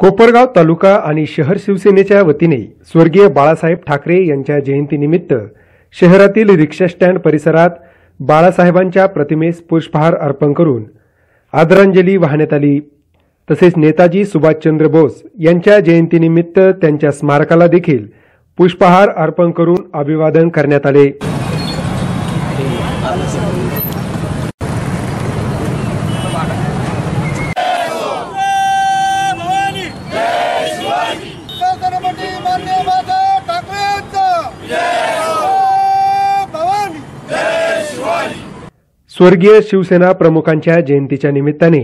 कोपरगाव तालुका आणि शहर शिवसेनेच्या वतीने स्वर्गीय बाळासाहेब ठाकरे यांच्या जयंतीनिमित्त शहरातील रिक्षा स्टँड परिसरात बाळासाहेबांच्या प्रतिमेस पुष्पहार अर्पण करून आदरांजली वाहण्यात आली. तसेच नेताजी सुभाषचंद्र बोस यांच्या जयंतीनिमित्त त्यांच्या स्मारकाला देखील पुष्पहार अर्पण करून अभिवादन करण्यात आले. स्वर्गीय शिवसेना प्रमुखांच्या जयंतीच्या निमित्ताने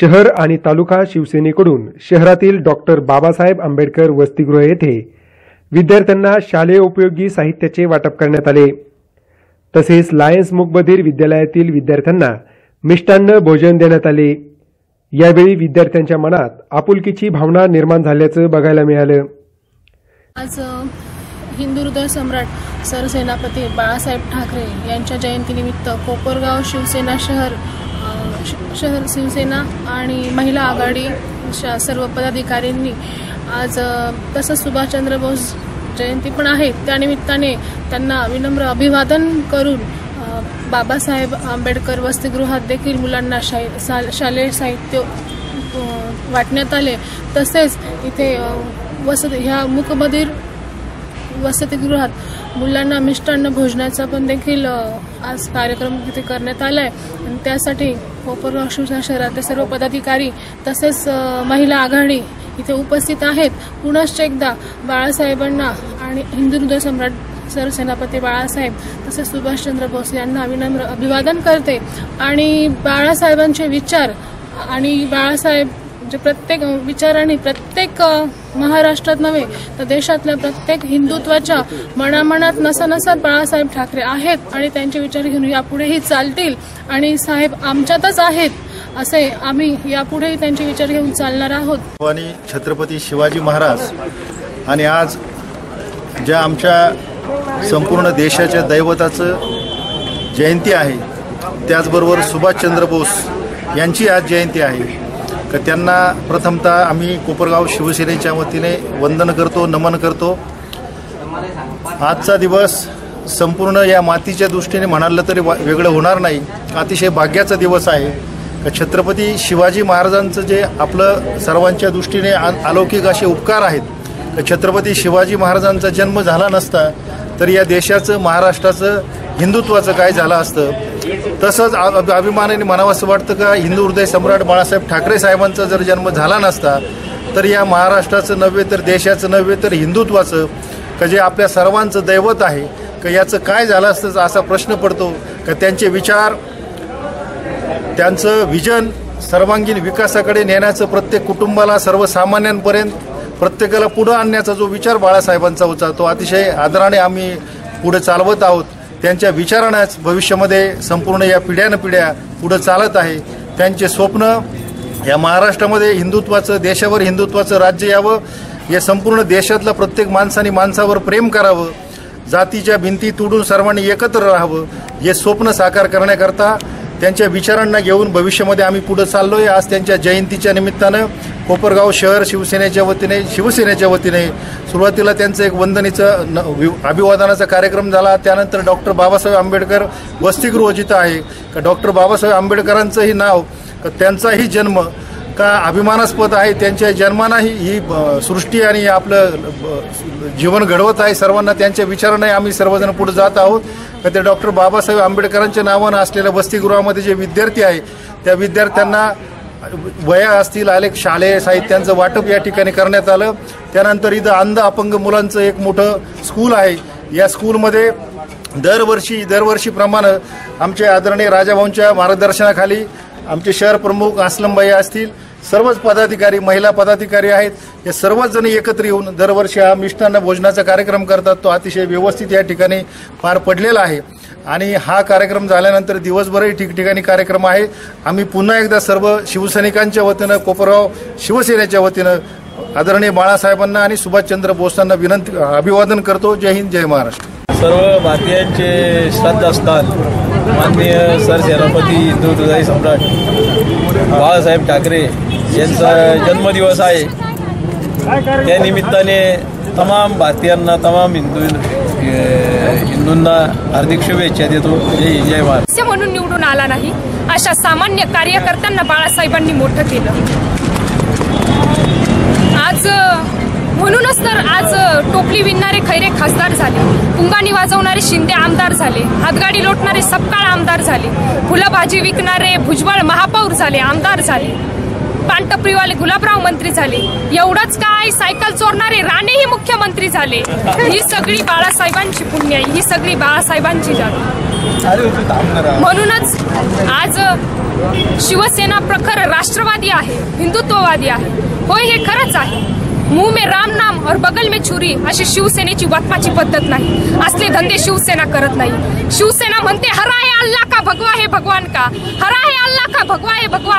शहर आणि तालुका शिवसेनेकडून शहरातील डॉक्टर बाबासाहेब आंबेडकर वसतिगृह येथे विद्यार्थ्यांना शालेय उपयोगी साहित्याचे वाटप करण्यात आले. तसेच लायन्स मुकबधीर विद्यालयातील विद्यार्थ्यांना मिष्टान्न भोजन देण्यात आले. यावेळी विद्यार्थ्यांच्या मनात आपुलकीची भावना निर्माण झाल्याचं बघायला मिळालं. आज हिंदू हृदय सम्राट सरसेनापती बाळासाहेब ठाकरे यांच्या जयंतीनिमित्त कोपरगाव शिवसेना शहर श- शहर शिवसेना आणि महिला आघाडी सर्व पदाधिकाऱ्यांनी आज तसंच सुभाषचंद्र बोस जयंती पण आहे. त्यानिमित्ताने त्यांना विनम्र अभिवादन करून बाबासाहेब आंबेडकर वसतिगृहात देखील मुलांना शाई- शालेय साहित्य वाटण्यात आले. तसेच इथे वसत ह्या मुकबधीर वसतिगृहात मुलांना मिष्टान्न भोजनाचा पण देखील आज कार्यक्रम तिथे करण्यात आलाय. आणि त्यासाठी कोपर वाशिमच्या शहरातले सर्व पदाधिकारी तसेच महिला आघाडी इथे उपस्थित आहेत. पुनश्च एकदा बाळासाहेबांना आणि हिंदू हृदय सम्राट सरसेनापती बाळासाहेब तसेच सुभाषचंद्र बोस यांना विनम्र अभिवादन करते. आणि बाळासाहेबांचे विचार आणि बाळासाहेब म्हणजे प्रत्येक विचाराने प्रत्येक महाराष्ट्रात नव्हे तर देशातल्या प्रत्येक हिंदुत्वाच्या मनामनात नसानसात बाळासाहेब ठाकरे आहेत आणि त्यांचे विचार घेऊन यापुढेही चालतील आणि साहेब आमच्यातच आहेत असे आम्ही यापुढेही त्यांचे विचार घेऊन चालणार आहोत. आणि छत्रपती शिवाजी महाराज आणि आज ज्या आमच्या संपूर्ण देशाच्या दैवताचं जयंती आहे त्याचबरोबर सुभाषचंद्र बोस यांची आज जयंती आहे. तर त्यांना प्रथमतः आम्ही कोपरगाव शिवसेनेच्या वतीने वंदन करतो नमन करतो. आजचा दिवस संपूर्ण या मातीच्या दृष्टीने म्हणालं तरी वा- वेगळं होणार नाही. अतिशय भाग्याचा दिवस आहे. का छत्रपती शिवाजी महाराजांचं जे आपलं सर्वांच्या दृष्टीने अलौकिक असे उपकार आहेत का छत्रपती शिवाजी महाराजांचा जन्म झाला नसता तर या देशाचं महाराष्ट्राचं हिंदुत्वाचं काय झालं असतं तसंच अभिमानाने म्हणावं वाटतं का हिंदू हृदय सम्राट बाळासाहेब ठाकरे साहेबांचा जर जन्म झाला नसता तर या महाराष्ट्राचं नव्हे तर देशाचं नव्हे तर हिंदुत्वाचं का जे आपल्या सर्वांचं दैवत आहे का याचं काय झालं असतं असा प्रश्न पडतो का त्यांचे विचार त्यांचं विजन सर्वांगीण विकासाकडे नेण्याचं प्रत्येक कुटुंबाला सर्वसामान्यांपर्यंत प्रत्येकाला पुढं आणण्याचा जो विचार बाळासाहेबांचा होता तो अतिशय आदराने आम्ही पुढे चालवत आहोत. त्यांच्या विचारानेच भविष्यामध्ये संपूर्ण या पिढ्यानं पिढ्या पुढं चालत आहे. त्यांचे स्वप्न या महाराष्ट्रामध्ये हिंदुत्वाचं देशावर हिंदुत्वाचं राज्य यावं या संपूर्ण देशातल्या प्रत्येक माणसाने माणसावर प्रेम करावं जातीच्या भिंती तुडून सर्वांनी एकत्र राहावं हे स्वप्न साकार करण्याकरता त्यांच्या विचारांना घेऊन भविष्यामध्ये आम्ही पुढे चाललोय. आज त्यांच्या जयंतीच्या निमित्तानं कोपरगाव शहर शिवसेनेच्या वतीने शिवसेनेच्या वतीने सुरुवातीला त्यांचं एक वंदनीचं न- वि- अभिवादनाचा कार्यक्रम झाला. त्यानंतर डॉक्टर बाबासाहेब आंबेडकर वसतिगृह जिथं आहे का डॉक्टर बाबासाहेब आंबेडकरांचंही नाव त्यांचाही जन्म आता अभिमानास्पद आहे त्यांच्या जन्मानं ही अ, सृष्टी आणि आपलं जीवन घडवत आहे. सर्वांना त्यांच्या विचाराने आम्ही सर्वजण पुढे जात आहोत. ते डॉक्टर बाबासाहेब आंबेडकरांच्या नावानं असलेल्या वसतिगृहामध्ये जे विद्यार्थी आहे त्या विद्यार्थ्यांना वया असतील अनेक शालेय साहित्यांचं वाटप या ठिकाणी करण्यात आलं. त्यानंतर इथं अंध अपंग मुलांचं एक मोठं स्कूल आहे. या स्कूलमध्ये दरवर्षी दरवर्षीप्रमाणे आमचे आदरणीय राजाभाऊंच्या मार्गदर्शनाखाली आमचे शहर प्रमुख असलमबाई असतील सर्वच पदाधिकारी महिला पदाधिकारी आहेत. हे सर्वच जण एकत्र येऊन दरवर्षी हा मिष्टान्न भोजनाचा कार्यक्रम करतात. तो अतिशय व्यवस्थित या ठिकाणी पार पडलेला आहे. आणि हा कार्यक्रम झाल्यानंतर दिवसभरही ठिकठिकाणी कार्यक्रम आहे. आम्ही पुन्हा एकदा सर्व शिवसैनिकांच्या वतीनं कोपरगाव शिवसेनेच्या वतीनं आदरणीय बाळासाहेबांना आणि सुभाषचंद्र बोसांना विनंती अभिवादन करतो. जय हिंद जय महाराष्ट्र. सर्व भारतीयांचे श्रद्धास्थान माननीय सरसेनापती हिंदू हृदय सम्राट बाळासाहेब ठाकरे यांचा जन्मदिवस आहे. त्या निमित्ताने तमाम भारतीयांना तमाम हिंदू हिंदूंना हार्दिक शुभेच्छा देतो. जय जय महाराज म्हणून निवडून आला नाही. अशा सामान्य कार्यकर्त्यांना बाळासाहेबांनी मोठं केलं. आज म्हणूनच तर आज टोपली विणणारे खैरे खासदार झाले. पुंगाणी वाजवणारे शिंदे आमदार झाले. हातगाडी लोटणारे सपकाळ आमदार झाले. फुलं भाजी विकणारे भुजबळ महापौर झाले आमदार झाले. पानटपरीवाले गुलाबराव मंत्री झाले. एवढंच काय? सायकल चोरणारे राणेही मुख्यमंत्री झाले. ही सगळी बाळासाहेबांची पुण्य आहे. ही सगळी बाळासाहेबांची जागा म्हणूनच आज शिवसेना प्रखर राष्ट्रवादी आहे हिंदुत्ववादी आहे. होय हे खरंच आहे. मुँह में राम नाम और बगल में छुरी अशी शिवसेनेची वतमाची पद्धत नाही. असले धंदे शिवसेना करत नाही. शिवसेना म्हणते हरा है अल्लाह का भगवा है भगवान का? हरा है अल्लाह का भगवा है भगवा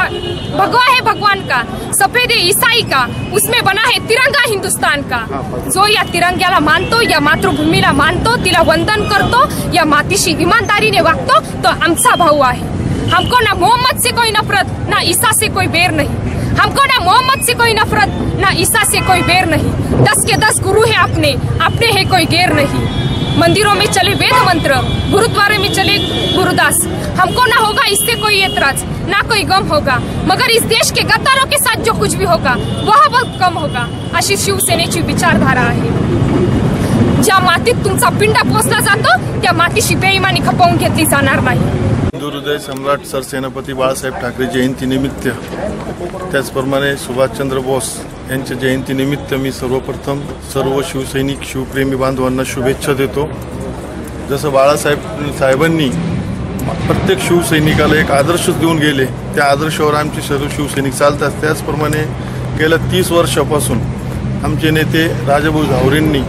भगवा है भगवान का? सफ़ेद है ईसाई का? उसमें बना है तिरंगा हिंदुस्तान का? जो या तिरंग्याला मानतो या मातृभूमीला मानतो तिला वंदन करतो या मातीशी इमानदारीने वागतो तो आमचा भाऊ आहे. हमको ना मोहम्मद से कोई नफरत ना ईसा से कोई बेर नहीं. हमको ना मोहम्मद से कोई नफरत, ना ईसा से कोई बेर नहीं। दस के दस गुरु है अपने अपने है कोई गैर नहीं। मंदिरों में चले वेद मंत्र, गुरुद्वारे में चले गुरुदास। हमको ना होगा इससे कोई एतराज़ ना कोई गम होगा। मगर इस देश के गद्दारों के साथ जो कुछ भी होगा, वह बहुत कम होगा। अशी शिवसेनेची विचारधारा आहे ज्या मातीत तुमचा पिंड पोचला जातो, त्या मातीशी बेईमानी खपवून घेतली जाणार नाही। हिंदू हृदय सम्राट सरसेनापती बाळासाहेब ठाकरे जयंतीनिमित्त त्याचप्रमाणे सुभाषचंद्र बोस यांच्या जयंतीनिमित्त मी सर्वप्रथम सर्व शिवसैनिक शिवप्रेमी बांधवांना शुभेच्छा देतो. जसं बाळासाहेब साहेबांनी प्रत्येक शिवसैनिकाला एक आदर्श देऊन गेले त्या आदर्शावर आमचे सर्व शिवसैनिक चालतात. त्याचप्रमाणे गेल्या तीस वर्षापासून आमचे नेते राजाभाऊ झावरेंनी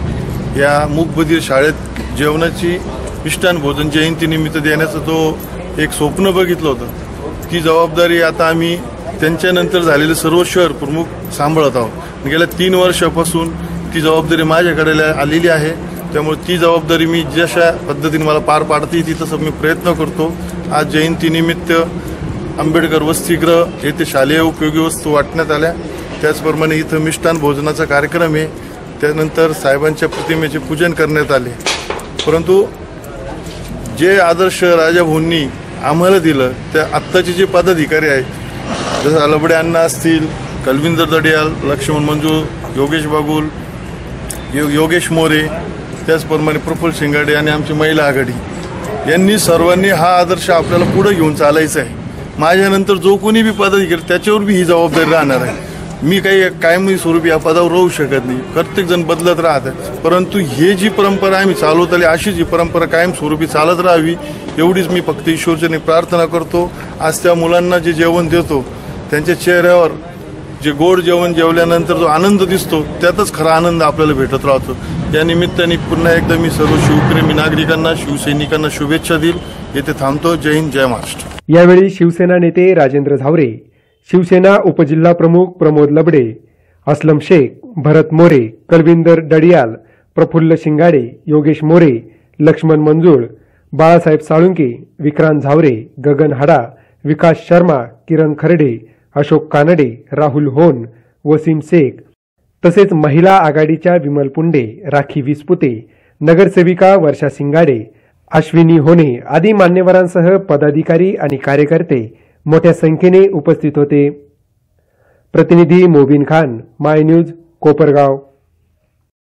या मूकबधीर शाळेत जेवणाची मिष्टान भोजन जयंतीनिमित्त देण्याचं तो एक स्वप्न बघितलं होतं. ती जबाबदारी आता आम्ही त्यांच्यानंतर झालेले सर्व शहर प्रमुख सांभाळत आहोत. गेल्या तीन वर्षापासून ती जबाबदारी माझ्याकडे आलेली आहे. त्यामुळे ती जबाबदारी मी जशा पद्धतीने मला पार पाडते ती तसं मी प्रयत्न करतो. आज जयंतीनिमित्त आंबेडकर वसतिगृह येथे शालेय उपयोगी वस्तू वाटण्यात आल्या. त्याचप्रमाणे इथं मिष्टान भोजनाचा कार्यक्रम आहे. त्यानंतर साहेबांच्या प्रतिमेचे पूजन करण्यात आले. परंतु जे आदर्श राजाभाऊंनी आम्हाला दिलं त्या आत्ताचे जे पदाधिकारी आहेत जसं अलबडे अण्णा असतील कलविंदर दडियाल लक्ष्मण मंजू योगेश बागुल यो योगेश मोरे त्याचप्रमाणे प्रफुल्ल शिंगाडे आणि आमची महिला आघाडी. यांनी सर्वांनी हा आदर्श आपल्याला पुढे घेऊन चालायचा आहे. माझ्यानंतर जो कोणी बी पदाधिकारी त्याच्यावर बी ही जबाबदारी राहणार आहे. मी काही कायमी स्वरूपी या पदावर राहू शकत नाही. प्रत्येक जण बदलत राहतात. परंतु हे जी परंपरा आम्ही चालवत आली अशीच ही परंपरा कायम स्वरूपी चालत राहावी एवढीच मी फक्त ईश्वरच्याने प्रार्थना करतो. आज त्या मुलांना जे जेवण देतो त्यांच्या चेहऱ्यावर जे गोड जेवण जेवल्यानंतर जो आनंद दिसतो त्यातच खरा आनंद आपल्याला भेटत राहतो. या निमित्ताने पुन्हा एकदा मी सर्व शिवप्रेमी नागरिकांना शिवसैनिकांना शुभेच्छा देईल. येथे थांबतो. जय हिंद जय महाराष्ट्र. यावेळी शिवसेना नेते राजेंद्र झावरे शिवसेना उपजिल्हा प्रमुख प्रमोद लबडे असलम शेख भरत मोरे कलविंदर डडियाल प्रफुल्ल शिंगाडे योगेश मोरे लक्ष्मण मंजूळ बाळासाहेब साळुंके विक्रांत झावरे गगन हडा विकास शर्मा किरण खर्डे अशोक कानडे राहुल होन वसीम शेख तसेच महिला आघाडीच्या विमल पुंडे राखी विसपुते नगरसेविका वर्षा सिंगाडे अश्विनी होने आदी मान्यवरांसह पदाधिकारी आणि कार्यकर्ते मोठ्या संख्येने उपस्थित होते. प्रतिनिधी मोबिन खान माय न्यूज कोपरगाव.